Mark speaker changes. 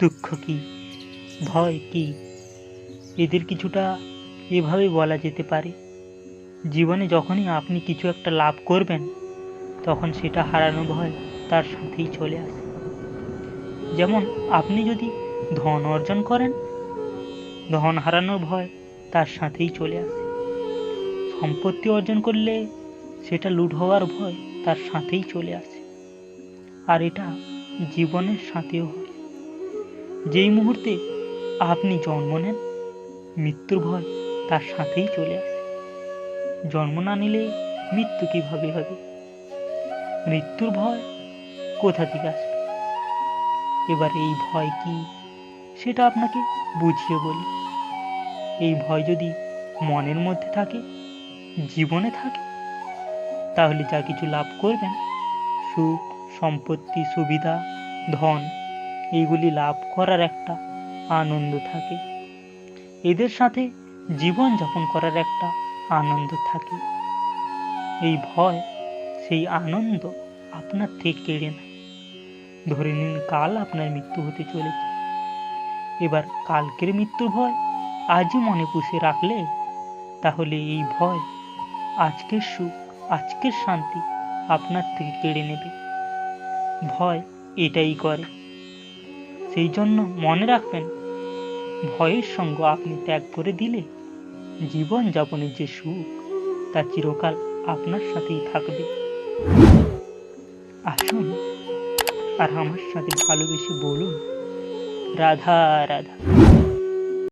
Speaker 1: দুঃখ কি? ভয় কি? এদের কিছুটা এভাবে বলা যেতে পারে। জীবনে যখনই আপনি কিছু একটা লাভ করবেন, তখন সেটা হারানো ভয় তার সাথেই চলে আসে। যেমন আপনি যদি ধন অর্জন করেন, ধন হারানোর ভয় তার সাথেই চলে আসে। সম্পত্তি অর্জন করলে সেটা লুট হওয়ার ভয় তার সাথেই চলে আসে। আর এটা জীবনের সাথেও হয়। যেই মুহূর্তে আপনি জন্ম নেন, মৃত্যুর ভয় তার সাথেই চলে আসে। জন্ম না নিলে মৃত্যু কীভাবে হবে? মৃত্যুর ভয় কোথা থেকে আসবে? এবার এই ভয় কি? সেটা আপনাকে বুঝিয়ে বলি। এই ভয় যদি মনের মধ্যে থাকে, জীবনে থাকে, তাহলে যা কিছু লাভ করবেন, সুখ, সম্পত্তি, সুবিধা, ধন এইগুলি লাভ করার একটা আনন্দ থাকে। এদের সাথে জীবন যাপন করার একটা আনন্দ থাকে। এই ভয়, সেই আনন্দ আপনার থেকে কেড়ে নেয়। ধরে নিন কাল আপনার মৃত্যু হতে চলেছে। এবার কালকের মৃত্যুর ভয় আজই মনে পুষে রাখলে, তাহলে এই ভয় আজকের সুখ, আজকের শান্তি আপনার থেকে কেড়ে নেবে। ভয় এটাই করে। সেই জন্য মনে রাখবেন, ভয়ের সঙ্গ আপনি ত্যাগ করে দিলে জীবন যাপনের যে সুখ, তা চিরকাল আপনার সাথেই থাকবে। আসুন আর আমার সাথে ভালোবেসে বলুন, রাধা রাধা।